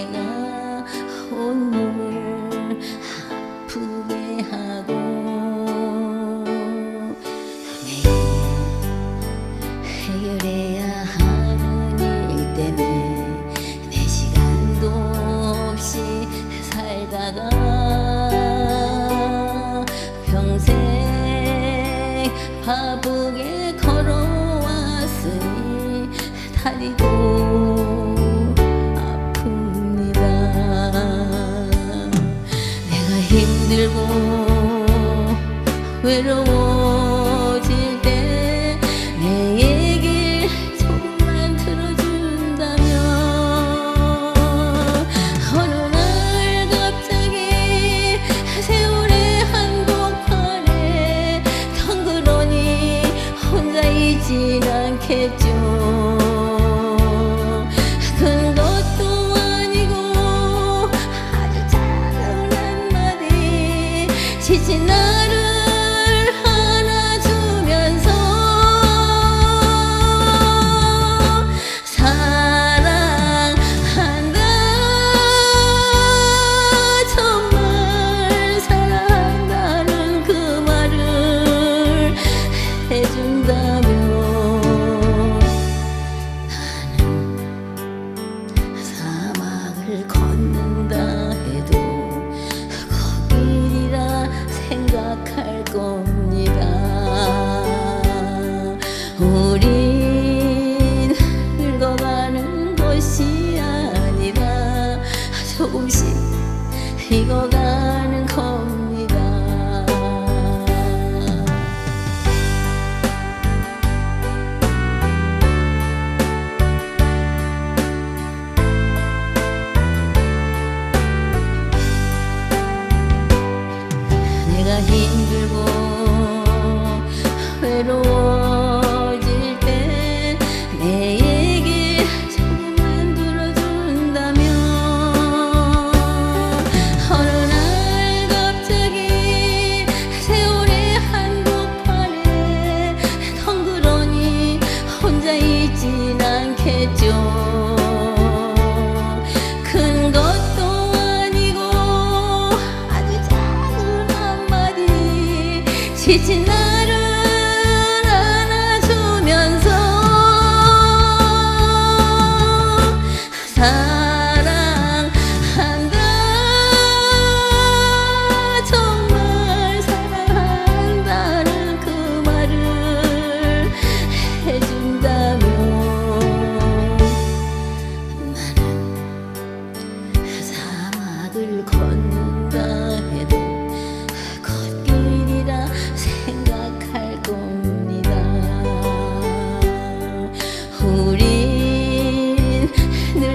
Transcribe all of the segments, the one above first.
무게가 온몸을 아프게 하고 매일 해결해야 하는 일 때문에 내 시간도 없이 살다가 평생 바쁘게 걸어왔으니 다리도 외로워질 때 내 얘길 조금만 들어준다면 어느 날 갑자기 세월의 한복판에 덩그러니 혼자 있진 않겠죠. 지친 나를 조금씩 익어가 지친 나를 안아주면서 사랑한다. 정말 사랑한다는 그 말을 해준다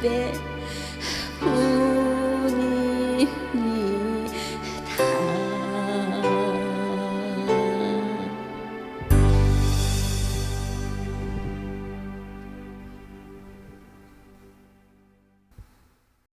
で。